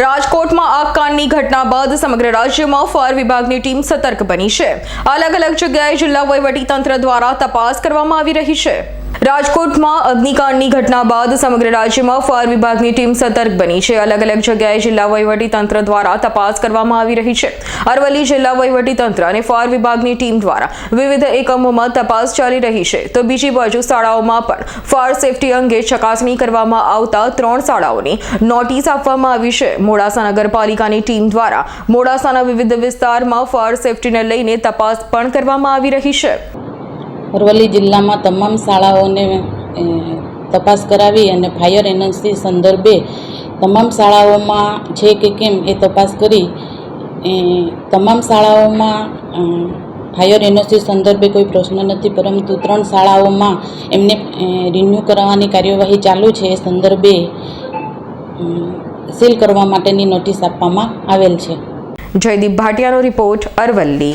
રાજકોટમાં આગ કાંડની ઘટના બાદ સમગ્ર રાજ્યમાં ફાયર વિભાગની ટીમ સતર્ક બની છે. અલગ અલગ જગ્યાએ જિલ્લા વહીવટી તંત્ર દ્વારા તપાસ કરવામાં આવી રહી છે. રાજકોટમાં અગ્નિકાંડની ઘટના બાદ સમગ્ર રાજ્યમાં ફાયર વિભાગની ટીમ સતર્ક બની છે. અલગ અલગ જગ્યાએ જિલ્લા તંત્ર દ્વારા તપાસ કરવામાં આવી રહી છે. અરવલ્લી જિલ્લા તંત્ર અને ફાયર વિભાગની ટીમ દ્વારા વિવિધ એકમોમાં તપાસ ચાલી રહી છે. તો બીજી બાજુ શાળાઓમાં પણ ફાયર સેફટી અંગે ચકાસણી કરવામાં આવતા ત્રણ શાળાઓની નોટિસ આપવામાં આવી છે. મોડાસા નગરપાલિકાની ટીમ દ્વારા મોડાસાના વિવિધ વિસ્તારમાં ફાયર સેફટીને લઈને તપાસ પણ કરવામાં આવી રહી છે. અરવલ્લી જિલ્લામાં તમામ શાળાઓને તપાસ કરાવી અને ફાયર એનર્જી સંદર્ભે તમામ શાળાઓમાં છે કે કેમ એ તપાસ કરી. તમામ શાળાઓમાં ફાયર એનર્જી સંદર્ભે કોઈ પ્રશ્ન નથી, પરંતુ ત્રણ શાળાઓમાં એમને રિન્યૂ કરવાની કાર્યવાહી ચાલુ છે એ સંદર્ભે સીલ કરવા માટેની નોટિસ આપવામાં આવેલ છે. જયદીપ ભાટિયાનો રિપોર્ટ અરવલ્લી.